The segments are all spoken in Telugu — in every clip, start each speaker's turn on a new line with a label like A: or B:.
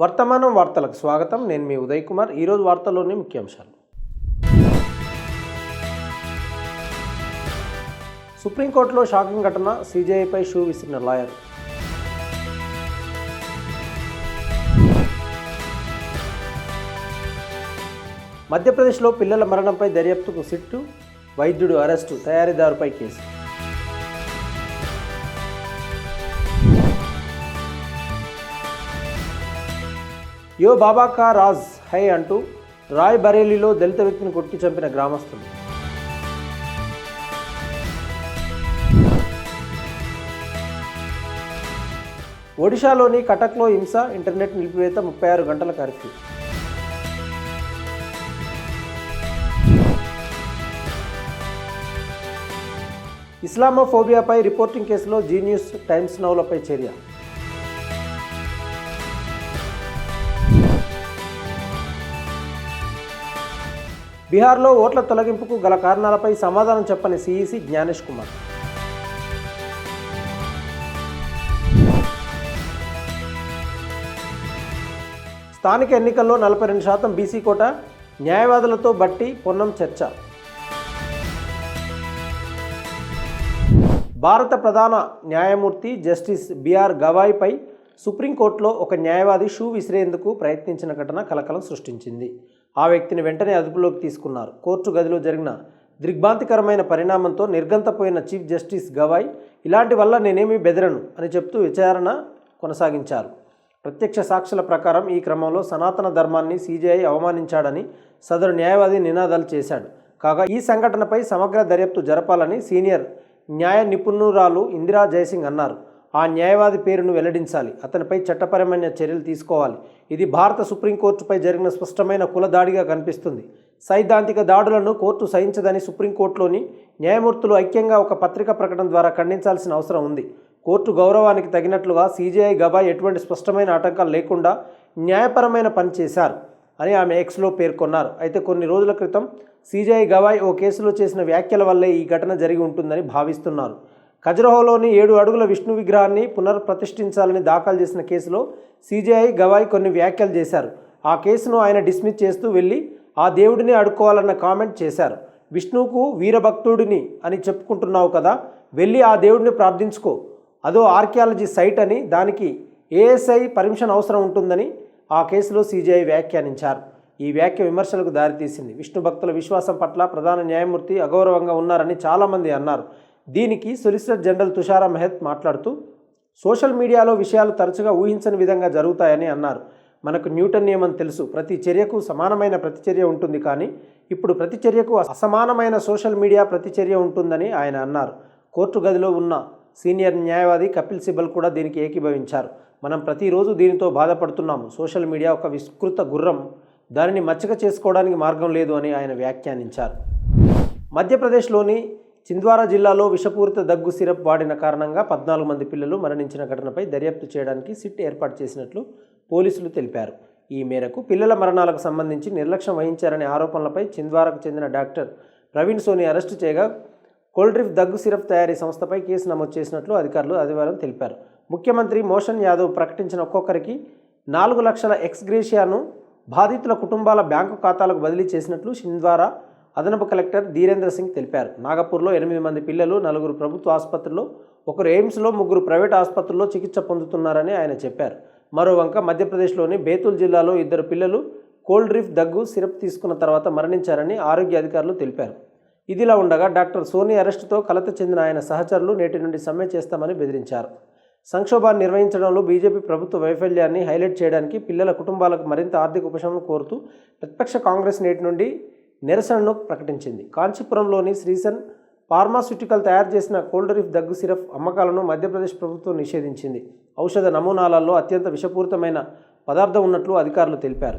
A: వర్తమానం వార్తలకు స్వాగతం. నేను మీ ఉదయ్ కుమార్. ఈరోజు వార్తల్లోని ముఖ్యాంశాలు. సుప్రీంకోర్టులో షాకింగ్ ఘటన. సీజేఐపై షూ విసిరిన లాయర్. మధ్యప్రదేశ్లో పిల్లల మరణంపై దర్యాప్తుకు సిట్టు. వైద్యుడు అరెస్టు. తయారీదారుపై కేసు. యో బాబా కా రాజ్ హై అంటూ రాయ్ బరేలీలో దళిత వ్యక్తిని కొట్టి చంపిన గ్రామస్తులు. ఒడిశాలోని కటక్లో హింస ఇంటర్నెట్ నిలిపివేత ముప్పై ఆరు గంటల కర్ఫ్యూ. ఇస్లామోఫోబియాపై రిపోర్టింగ్ కేసులో జీ న్యూస్ టైమ్స్ నౌలపై చర్య. బీహార్లో ఓట్ల తొలగింపుకు గల కారణాలపై సమాధానం చెప్పని సీఈసీ జ్ఞానేష్ కుమార్. స్థానిక ఎన్నికల్లో నలభై రెండు శాతం బీసీ కోట న్యాయవాదులతో బట్టి పొన్నం చర్చ. భారత ప్రధాన న్యాయమూర్తి జస్టిస్ బిఆర్ గవాయ్పై సుప్రీంకోర్టులో ఒక న్యాయవాది షూ విసిరేందుకు ప్రయత్నించిన ఘటన కలకలం సృష్టించింది. ఆ వ్యక్తిని వెంటనే అదుపులోకి తీసుకున్నారు. కోర్టు గదిలో జరిగిన దిగ్భాంతికరమైన పరిణామంతో నిర్గంతపోయిన చీఫ్ జస్టిస్ గవాయ్ ఇలాంటి వల్ల నేనేమీ బెదరను అని చెప్తూ విచారణ కొనసాగించారు. ప్రత్యక్ష సాక్షుల ప్రకారం ఈ క్రమంలో సనాతన ధర్మాన్ని సీజీఐ అవమానించాడని సదరు న్యాయవాది నినాదాలు చేశాడు. కాగా ఈ సంఘటనపై సమగ్ర దర్యాప్తు జరపాలని సీనియర్ న్యాయ నిపుణురాలు ఇందిరా జయసింగ్ అన్నారు. ఆ న్యాయవాది పేరును వెల్లడించాలి. అతనిపై చట్టపరమైన చర్యలు తీసుకోవాలి. ఇది భారత సుప్రీంకోర్టుపై జరిగిన స్పష్టమైన కుల దాడిగా కనిపిస్తుంది. సైద్ధాంతిక దాడులను కోర్టు సహించదని సుప్రీంకోర్టులోని న్యాయమూర్తులు ఐక్యంగా ఒక పత్రికా ప్రకటన ద్వారా ఖండించాల్సిన అవసరం ఉంది. కోర్టు గౌరవానికి తగినట్లుగా సీజీఐ గబాయ్ ఎటువంటి స్పష్టమైన ఆటంకాలు లేకుండా న్యాయపరమైన పని చేశారు అని ఆమె ఎక్స్లో పేర్కొన్నారు. అయితే కొన్ని రోజుల క్రితం సీజీఐ గవాయ్ ఓ కేసులో చేసిన వ్యాఖ్యల వల్లే ఈ ఘటన జరిగి ఉంటుందని భావిస్తున్నారు. ఖజురహోలోని ఏడు అడుగుల విష్ణు విగ్రహాన్ని పునర్ప్రతిష్ఠించాలని దాఖలు చేసిన కేసులో సీజీఐ గవాయ్ కొన్ని వ్యాఖ్యలు చేశారు. ఆ కేసును ఆయన డిస్మిస్ చేస్తూ వెళ్ళి ఆ దేవుడిని అడుక్కోవాలన్న కామెంట్ చేశారు. విష్ణువుకు వీరభక్తుడిని అని చెప్పుకుంటున్నావు కదా వెళ్ళి ఆ దేవుడిని ప్రార్థించుకో. అదో ఆర్కియాలజీ సైట్ అని దానికి ఏఎస్ఐ పర్మిషన్ అవసరం ఉంటుందని ఆ కేసులో సీజీఐ వ్యాఖ్యానించారు. ఈ వ్యాఖ్య విమర్శలకు దారితీసింది. విష్ణు భక్తుల విశ్వాసం పట్ల ప్రధాన న్యాయమూర్తి అగౌరవంగా ఉన్నారని చాలామంది అన్నారు. దీనికి సొలిసిటర్ జనరల్ తుషారా మెహత్ మాట్లాడుతూ సోషల్ మీడియాలో విషయాలు తరచుగా ఊహించని విధంగా జరుగుతాయని అన్నారు. మనకు న్యూటన్ నియమం తెలుసు. ప్రతి చర్యకు సమానమైన ప్రతిచర్య ఉంటుంది కానీ ఇప్పుడు ప్రతిచర్యకు అసమానమైన సోషల్ మీడియా ప్రతిచర్య ఉంటుందని ఆయన అన్నారు. కోర్టు గదిలో ఉన్న సీనియర్ న్యాయవాది కపిల్ సిబల్ కూడా దీనికి ఏకీభవించారు. మనం ప్రతిరోజు దీనితో బాధపడుతున్నాము. సోషల్ మీడియా ఒక విస్తృత గుర్రం. దానిని మచ్చక చేసుకోవడానికి మార్గం లేదు అని ఆయన వ్యాఖ్యానించారు. మధ్యప్రదేశ్లోని చింద్వారా జిల్లాలో విషపూరిత దగ్గు సిరప్ వాడిన కారణంగా పద్నాలుగు మంది పిల్లలు మరణించిన ఘటనపై దర్యాప్తు చేయడానికి సిట్ ఏర్పాటు చేసినట్లు పోలీసులు తెలిపారు. ఈ మేరకు పిల్లల మరణాలకు సంబంధించి నిర్లక్ష్యం వహించారనే ఆరోపణలపై చింద్వారాకు చెందిన డాక్టర్ ప్రవీణ్ సోని అరెస్టు చేయగా కోల్డ్రిఫ్ దగ్గు సిరప్ తయారీ సంస్థపై కేసు నమోదు చేసినట్లు అధికారులు ఆదివారం తెలిపారు. ముఖ్యమంత్రి మోషన్ యాదవ్ ప్రకటించిన ఒక్కొక్కరికి నాలుగు లక్షల ఎక్స్గ్రేషియాను బాధితుల కుటుంబాల బ్యాంకు ఖాతాలకు బదిలీ చేసినట్లు చింద్వారా అదనపు కలెక్టర్ ధీరేంద్ర సింగ్ తెలిపారు. నాగపూర్లో ఎనిమిది మంది పిల్లలు నలుగురు ప్రభుత్వ ఆసుపత్రుల్లో ఒకరు ఎయిమ్స్లో ముగ్గురు ప్రైవేట్ ఆసుపత్రుల్లో చికిత్స పొందుతున్నారని ఆయన చెప్పారు. మరోవంక మధ్యప్రదేశ్లోని బేతుల్ జిల్లాలో ఇద్దరు పిల్లలు కోల్డ్ రీఫ్ దగ్గు సిరప్ తీసుకున్న తర్వాత మరణించారని ఆరోగ్య అధికారులు తెలిపారు. ఇదిలా ఉండగా డాక్టర్ సోనీ అరెస్టుతో కలత చెందిన ఆయన సహచరులు నేటి నుండి సమ్మె చేస్తామని బెదిరించారు. సంక్షోభాన్ని నిర్వహించడంలో బీజేపీ ప్రభుత్వ వైఫల్యాన్ని హైలైట్ చేయడానికి పిల్లల కుటుంబాలకు మరింత ఆర్థిక ఉపశమనం కోరుతూ ప్రతిపక్ష కాంగ్రెస్ నేటి నుండి నిరసనను ప్రకటించింది. కాంచీపురంలోని శ్రీసన్ ఫార్మాస్యూటికల్ తయారు చేసిన కోల్డరిఫ్ దగ్గు సిరప్ అమ్మకాలను మధ్యప్రదేశ్ ప్రభుత్వం నిషేధించింది. ఔషధ నమూనాలలో అత్యంత విషపూరితమైన పదార్థం ఉన్నట్లు అధికారులు తెలిపారు.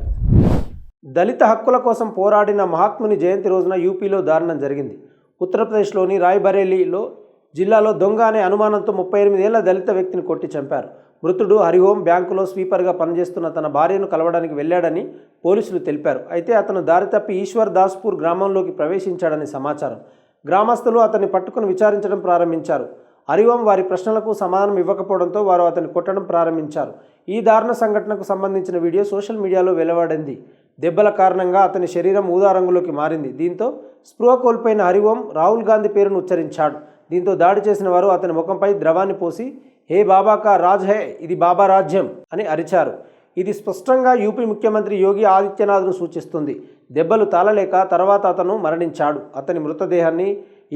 A: దళిత హక్కుల కోసం పోరాడిన మహాత్ముని జయంతి రోజున యూపీలో దారుణం జరిగింది. ఉత్తరప్రదేశ్లోని రాయ్బరేలీలో జిల్లాలో దొంగ అనే అనుమానంతో ముప్పై ఎనిమిదేళ్ళ దళిత వ్యక్తిని కొట్టి చంపారు. మృతుడు హరిహోం బ్యాంకులో స్వీపర్గా పనిచేస్తున్న తన భార్యను కలవడానికి వెళ్ళాడని పోలీసులు తెలిపారు. అయితే అతను దారి తప్పి ఈశ్వర్ దాస్పూర్ గ్రామంలోకి ప్రవేశించాడని సమాచారం. గ్రామస్తులు అతన్ని పట్టుకుని విచారించడం ప్రారంభించారు. హరిహోం వారి ప్రశ్నలకు సమాధానం ఇవ్వకపోవడంతో వారు అతన్ని కొట్టడం ప్రారంభించారు. ఈ దారుణ సంఘటనకు సంబంధించిన వీడియో సోషల్ మీడియాలో వెలువడింది. దెబ్బల కారణంగా అతని శరీరం ఊదా రంగులోకి మారింది. దీంతో స్పృహ కోల్పోయిన హరివోం రాహుల్ గాంధీ పేరును ఉచ్చరించాడు. దీంతో దాడి చేసిన వారు అతని ముఖంపై ద్రవాన్ని పోసి హే బాబా కా రాజ్ హే ఇది బాబా రాజ్యం అని అరిచారు. ఇది స్పష్టంగా యూపీ ముఖ్యమంత్రి యోగి ఆదిత్యనాథ్ను సూచిస్తుంది. దెబ్బలు తాళలేక తర్వాత అతను మరణించాడు. అతని మృతదేహాన్ని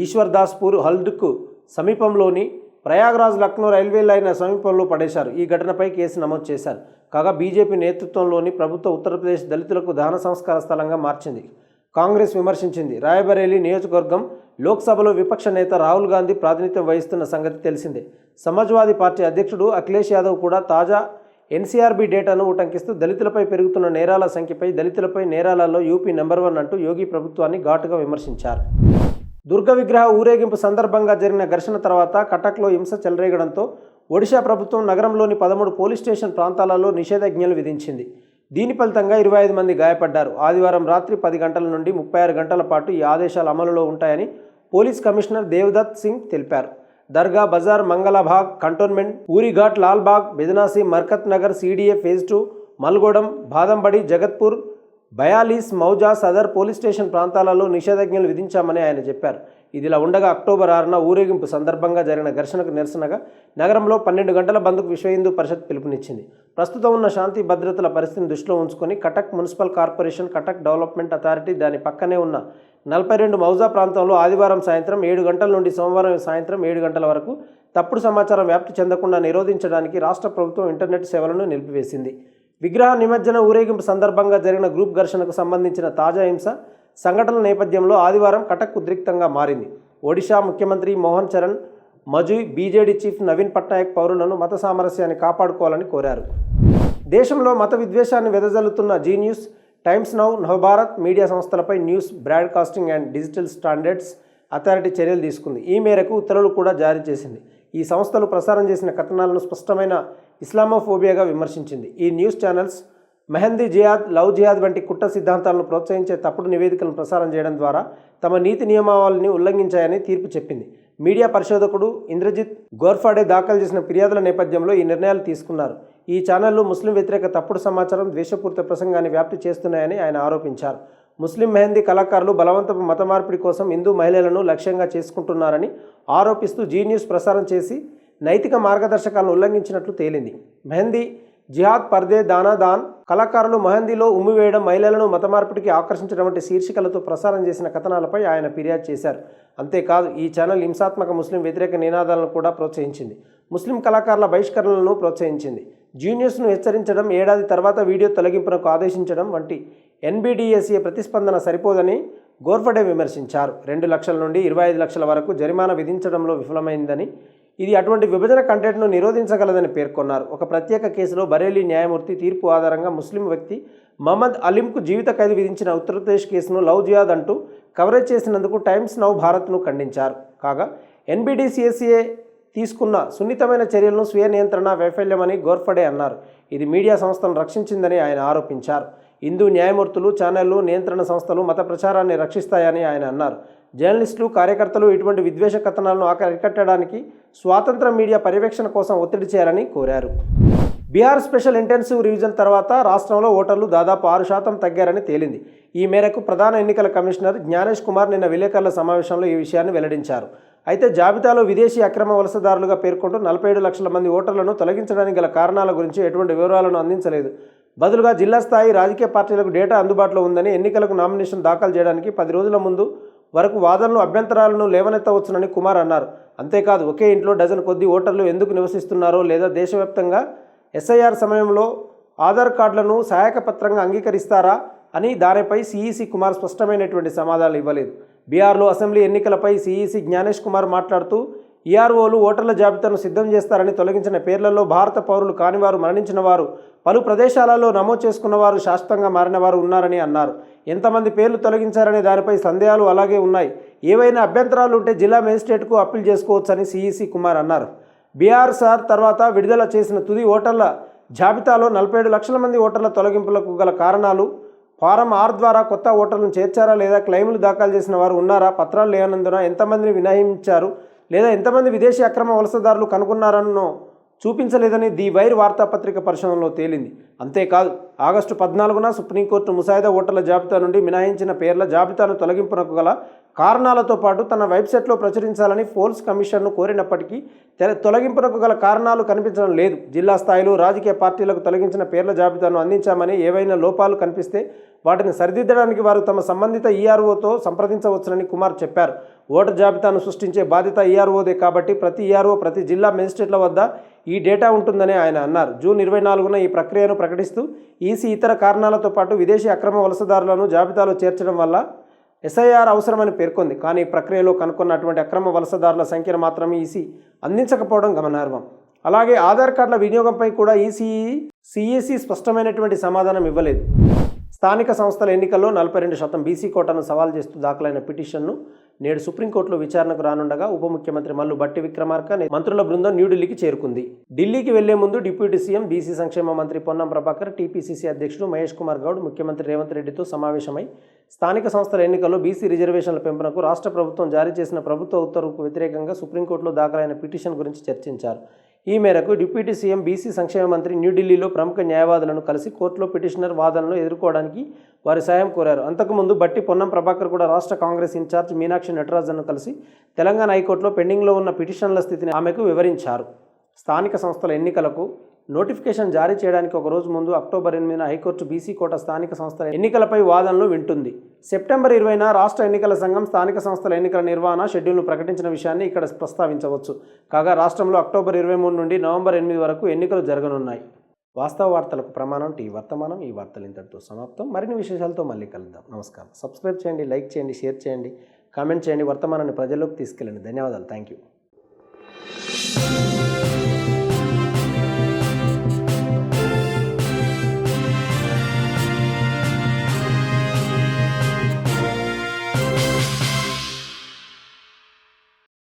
A: ఈశ్వర్దాస్పూర్ హల్డ్కు సమీపంలోని ప్రయాగ్రాజ్ లక్నో రైల్వే లైన్ సమీపంలో పడేశారు. ఈ ఘటనపై కేసు నమోదు చేశారు. కాగా బీజేపీ నేతృత్వంలోని ప్రభుత్వ ఉత్తరప్రదేశ్ దళితులకు దహన సంస్కార స్థలంగా మార్చింది. కాంగ్రెస్ విమర్శించింది. రాయబరేలీ నియోజకవర్గం లోక్సభలో విపక్ష నేత రాహుల్ గాంధీ ప్రాతినిధ్యం వహిస్తున్న సంగతి తెలిసిందే. సమాజ్వాదీ పార్టీ అధ్యక్షుడు అఖిలేష్ యాదవ్ కూడా తాజా ఎన్సీఆర్బీ డేటాను ఉటంకిస్తూ దళితులపై పెరుగుతున్న నేరాల సంఖ్యపై దళితులపై నేరాలలో యూపీ నెంబర్ వన్ అంటూ యోగి ప్రభుత్వాన్ని ఘాటుగా విమర్శించారు. దుర్గ విగ్రహ ఊరేగింపు సందర్భంగా జరిగిన ఘర్షణ తర్వాత కటక్లో హింస చెలరేగడంతో ఒడిశా ప్రభుత్వం నగరంలోని పదమూడు పోలీస్ స్టేషన్ ప్రాంతాలలో నిషేధాజ్ఞలు విధించింది. దీని ఫలితంగా ఇరవై ఐదు మంది గాయపడ్డారు. ఆదివారం రాత్రి పది గంటల నుండి ముప్పై ఆరు గంటల పాటు ఈ ఆదేశాలు అమలులో ఉంటాయని పోలీస్ కమిషనర్ దేవదత్ సింగ్ తెలిపారు. Dargah Bazar Mangalabag cantonment Urighat Lalbag Bidanasi Markat Nagar CDA phase two Malgodown Badambadi Jagatpur Bayalish Mauza Sadar police station ప్రాంతాలలో నిషేధాజ్ఞలు విధించామని ఆయన చెప్పారు. ఇదిలా ఉండగా అక్టోబర్ ఆరున ఊరేగింపు సందర్భంగా జరిగిన ఘర్షణకు నిరసనగా నగరంలో పన్నెండు గంటల బంద్కు విశ్వ హిందూ పరిషత్ పిలుపునిచ్చింది. ప్రస్తుతం ఉన్న శాంతి భద్రతల పరిస్థితిని దృష్టిలో ఉంచుకొని Cuttack municipal corporation Cuttack development authority దాని పక్కనే ఉన్న నలభై రెండు మౌజా ప్రాంతంలో ఆదివారం సాయంత్రం ఏడు గంటల నుండి సోమవారం సాయంత్రం ఏడు గంటల వరకు తప్పుడు సమాచారం వ్యాప్తి చెందకుండా నిరోధించడానికి రాష్ట్ర ప్రభుత్వం ఇంటర్నెట్ సేవలను నిలిపివేసింది. విగ్రహ నిమజ్జన ఊరేగింపు సందర్భంగా జరిగిన గ్రూప్ ఘర్షణకు సంబంధించిన తాజా హింస సంఘటనల నేపథ్యంలో ఆదివారం కటక్ ఉద్రిక్తంగా మారింది. ఒడిశా ముఖ్యమంత్రి మోహన్ చరణ్ మజుయ్ బీజేడీ చీఫ్ నవీన్ పట్నాయక్ పౌరులను మత సామరస్యాన్ని కాపాడుకోవాలని కోరారు. దేశంలో మత విద్వేషాన్ని వెదజల్లుతున్న Zee News Times Now Navbharat media సంస్థలపై news broadcasting and digital standards authority చర్యలు తీసుకుంది. ఈ మేరకు ఉత్తర్వులు కూడా జారీ చేసింది. ఈ సంస్థలు ప్రసారం చేసిన కథనాలను స్పష్టమైన ఇస్లామోఫోబియాగా విమర్శించింది. ఈ న్యూస్ ఛానల్స్ మెహందీ జియాద్ లవ్ జియాద్ వంటి కుట్ర సిద్ధాంతాలను ప్రోత్సహించే తప్పుడు నివేదికలను ప్రసారం చేయడం ద్వారా తమ నీతి నియమావళిని ఉల్లంఘించాయని తీర్పు చెప్పింది. మీడియా పరిశోధకుడు ఇంద్రజిత్ గోర్ఫాడే దాఖలు చేసిన ఫిర్యాదుల నేపథ్యంలో ఈ నిర్ణయాలు తీసుకున్నారు. ఈ ఛానళ్ళు ముస్లిం వ్యతిరేక తప్పుడు సమాచారం ద్వేషపూరిత ప్రసంగాన్ని వ్యాప్తి చేస్తున్నాయని ఆయన ఆరోపించారు. ముస్లిం మెహందీ కళాకారులు బలవంతపు మత మార్పిడి కోసం హిందూ మహిళలను లక్ష్యంగా చేసుకుంటున్నారని ఆరోపిస్తూ జీ న్యూస్ ప్రసారం చేసి నైతిక మార్గదర్శకాలను ఉల్లంఘించినట్లు తేలింది. మెహందీ జిహాద్ పర్దే దానాదాన్ కళాకారులు మహందీలో ఉమ్మివేయడం మహిళలను మత మార్పిడికి ఆకర్షించడం వంటి శీర్షికలతో ప్రసారం చేసిన కథనాలపై ఆయన ఫిర్యాదు చేశారు. అంతేకాదు ఈ ఛానల్ హింసాత్మక ముస్లిం వ్యతిరేక నినాదాలను కూడా ప్రోత్సహించింది. ముస్లిం కళాకారుల బహిష్కరణలను ప్రోత్సహించింది. జూనియర్స్ను హెచ్చరించడం ఏడాది తర్వాత వీడియో తొలగింపునకు ఆదేశించడం వంటి ఎన్బిడిఎస్ఏ ప్రతిస్పందన సరిపోదని గోర్ఫడే విమర్శించారు. రెండు లక్షల నుండి ఇరవై ఐదు లక్షల వరకు జరిమానా విధించడంలో విఫలమైందని ఇది అటువంటి విభజన కంటెంట్ను నిరోధించగలదని పేర్కొన్నారు. ఒక ప్రత్యేక కేసులో బరేలీ న్యాయమూర్తి తీర్పు ఆధారంగా ముస్లిం వ్యక్తి మహమ్మద్ అలీంకు జీవిత ఖైదు విధించిన ఉత్తరప్రదేశ్ కేసును లవ్ జియాద్ అంటూ కవరేజ్ చేసినందుకు టైమ్స్ నవ్ భారత్ను ఖండించారు. కాగా ఎన్బిడిసిఎస్ఏ తీసుకున్న సున్నితమైన చర్యలను స్వీయ నియంత్రణ వైఫల్యమని గోర్ఫడే అన్నారు. ఇది మీడియా సంస్థను రక్షించిందని ఆయన ఆరోపించారు. హిందూ న్యాయమూర్తులు ఛానళ్ళు నియంత్రణ సంస్థలు మత ప్రచారాన్ని రక్షిస్తాయని ఆయన అన్నారు. జర్నలిస్టులు కార్యకర్తలు ఇటువంటి విద్వేష కథనాలను అరికట్టడానికి స్వాతంత్ర మీడియా పర్యవేక్షణ కోసం ఒత్తిడి చేయాలని కోరారు. బీహార్ స్పెషల్ ఇంటెన్సివ్ రివిజన్ తర్వాత రాష్ట్రంలో ఓటర్లు దాదాపు ఆరు శాతం తగ్గారని తేలింది. ఈ మేరకు ప్రధాన ఎన్నికల కమిషనర్ జ్ఞానేష్ కుమార్ నిన్న విలేకరుల సమావేశంలో ఈ విషయాన్ని వెల్లడించారు. అయితే జాబితాలో విదేశీ అక్రమ వలసదారులుగా పేర్కొంటూ నలభై ఏడు లక్షల మంది ఓటర్లను తొలగించడానికి గల కారణాల గురించి ఎటువంటి వివరాలను అందించలేదు. బదులుగా జిల్లా స్థాయి రాజకీయ పార్టీలకు డేటా అందుబాటులో ఉందని ఎన్నికలకు నామినేషన్ దాఖలు చేయడానికి పది రోజుల ముందు వరకు వాదనలు అభ్యంతరాలను లేవనెత్తవచ్చునని కుమార్ అన్నారు. అంతేకాదు ఒకే ఇంట్లో డజన్ కొద్ది ఓటర్లు ఎందుకు నివసిస్తున్నారో లేదా దేశవ్యాప్తంగా ఎస్ఐఆర్ సమయంలో ఆధార్ కార్డులను సహాయక పత్రంగా అంగీకరిస్తారా అని దానిపై సిఈసి కుమార్ స్పష్టమైనటువంటి సమాధానాలు ఇవ్వలేదు. బీహార్లో అసెంబ్లీ ఎన్నికలపై సిఈసి జ్ఞానేష్ కుమార్ మాట్లాడుతూ ఈఆర్ఓలు ఓటర్ల జాబితాను సిద్ధం చేస్తారని తొలగించిన పేర్లలో భారత పౌరులు కానివారు మరణించిన వారు పలు ప్రదేశాలలో నమోదు చేసుకున్నవారు శాశ్వతంగా మారినవారు ఉన్నారని అన్నారు. ఎంతమంది పేర్లు తొలగించారనే దానిపై సందేహాలు అలాగే ఉన్నాయి. ఏవైనా అభ్యంతరాలు ఉంటే జిల్లా మేజిస్ట్రేట్కు అప్పీల్ చేసుకోవచ్చని సిఈసి కుమార్ అన్నారు. బీఆర్ సార్ తర్వాత విడుదల చేసిన తుది ఓటర్ల జాబితాలో నలభై ఏడు లక్షల మంది ఓటర్ల తొలగింపులకు గల కారణాలు ఫారం ఆర్ ద్వారా కొత్త ఓటర్లను చేర్చారా లేదా క్లెయిములు దాఖలు చేసిన వారు ఉన్నారా పత్రాలు లేనందున ఎంతమందిని వినయించారు లేదా ఎంతమంది విదేశీ అక్రమ వలసదారులు కనుగొన్నారన్నో చూపించలేదని ది వైర్ వార్తాపత్రిక పరిశోధనలో తేలింది. అంతేకాదు ఆగస్టు పద్నాలుగున సుప్రీంకోర్టు ముసాయిదా ఓటర్ల జాబితా నుండి మినహాయించిన పేర్ల జాబితాను తొలగింపునకు గల కారణాలతో పాటు తన వెబ్సైట్లో ప్రచురించాలని పోల్స్ కమిషన్ను కోరినప్పటికీ తొలగింపునకు గల కారణాలు కనిపించడం లేదు. జిల్లా స్థాయిలో రాజకీయ పార్టీలకు తొలగించిన పేర్ల జాబితాను అందించామని ఏవైనా లోపాలు కనిపిస్తే వాటిని సరిదిద్దడానికి వారు తమ సంబంధిత ఈఆర్ఓతో సంప్రదించవచ్చునని కుమార్ చెప్పారు. ఓటర్ జాబితాను సృష్టించే బాధ్యత ఈఆర్ఓదే కాబట్టి ప్రతి ఈఆర్ఓ ప్రతి జిల్లా మెజిస్ట్రేట్ల వద్ద ఈ డేటా ఉంటుందని ఆయన అన్నారు. జూన్ ఇరవై నాలుగున ఈ ప్రక్రియను ప్రకటిస్తూ ఈసీ ఇతర కారణాలతో పాటు విదేశీ అక్రమ వలసదారులను జాబితాలో చేర్చడం వల్ల ఎస్ఐఆర్ అవసరమని పేర్కొంది. కానీ ఈ ప్రక్రియలో కనుక్కున్నటువంటి అక్రమ వలసదారుల సంఖ్యను మాత్రమే ఈసీ అందించకపోవడం గమనార్హం. అలాగే ఆధార్ కార్డుల వినియోగంపై కూడా ఈసీ సిఈసి స్పష్టమైనటువంటి సమాధానం ఇవ్వలేదు. స్థానిక సంస్థల ఎన్నికల్లో నలభై రెండు శాతం బీసీ కోటాను సవాల్ చేస్తూ దాఖలైన పిటిషన్ను నేడు సుప్రీంకోర్టులో విచారణకు రానుండగా ఉప ముఖ్యమంత్రి మల్లు బట్టి విక్రమార్క మంత్రుల బృందం న్యూఢిల్లీకి చేరుకుంది. ఢిల్లీకి వెళ్ళే ముందు డిప్యూటీ సీఎం బీసీ సంక్షేమ మంత్రి పొన్నం ప్రభాకర్ టీపీసీసీ అధ్యక్షుడు మహేష్ కుమార్ గౌడ్ ముఖ్యమంత్రి రేవంత్ రెడ్డితో సమావేశమై స్థానిక సంస్థల ఎన్నికల్లో బీసీ రిజర్వేషన్ల పెంపునకు రాష్ట్ర ప్రభుత్వం జారీ చేసిన ప్రభుత్వ ఉత్తర్వుకు వ్యతిరేకంగా సుప్రీంకోర్టులో దాఖలైన పిటిషన్ గురించి చర్చించారు. ఈ మేరకు డిప్యూటీ సీఎం బీసీ సంక్షేమ మంత్రి న్యూఢిల్లీలో ప్రముఖ న్యాయవాదులను కలిసి కోర్టులో పిటిషనర్ వాదనలు ఎదుర్కోవడానికి వారి సాయం కోరారు. అంతకుముందు బట్టి పొన్నం ప్రభాకర్ కూడా రాష్ట్ర కాంగ్రెస్ ఇన్ఛార్జ్ మీనాక్షి నటరాజన్ను కలిసి తెలంగాణ హైకోర్టులో పెండింగ్లో ఉన్న పిటిషన్ల స్థితిని ఆమెకు వివరించారు. స్థానిక సంస్థల ఎన్నికలకు నోటిఫికేషన్ జారీ చేయడానికి ఒక రోజు ముందు అక్టోబర్ ఎనిమిదిన హైకోర్టు బీసీ కోట స్థానిక సంస్థల ఎన్నికలపై వాదనలు వింటుంది. సెప్టెంబర్ ఇరవైన రాష్ట్ర ఎన్నికల సంఘం స్థానిక సంస్థల ఎన్నికల నిర్వహణ షెడ్యూల్ను ప్రకటించిన విషయాన్ని ఇక్కడ ప్రస్తావించవచ్చు. కాగా రాష్ట్రంలో అక్టోబర్ ఇరవై మూడు నుండి నవంబర్ ఎనిమిది వరకు ఎన్నికలు జరగనున్నాయి. వాస్తవ వార్తలకు ప్రమాణం టీ వర్తమానం ఈ వార్తలు ఇంతటితో సమాప్తం. మరిన్ని విశేషాలతో మళ్ళీ కలుద్దాం. నమస్కారం. సబ్స్క్రైబ్ చేయండి లైక్ చేయండి షేర్ చేయండి కామెంట్ చేయండి. వర్తమానాన్ని ప్రజల్లోకి తీసుకెళ్ళండి. ధన్యవాదాలు. Thank you.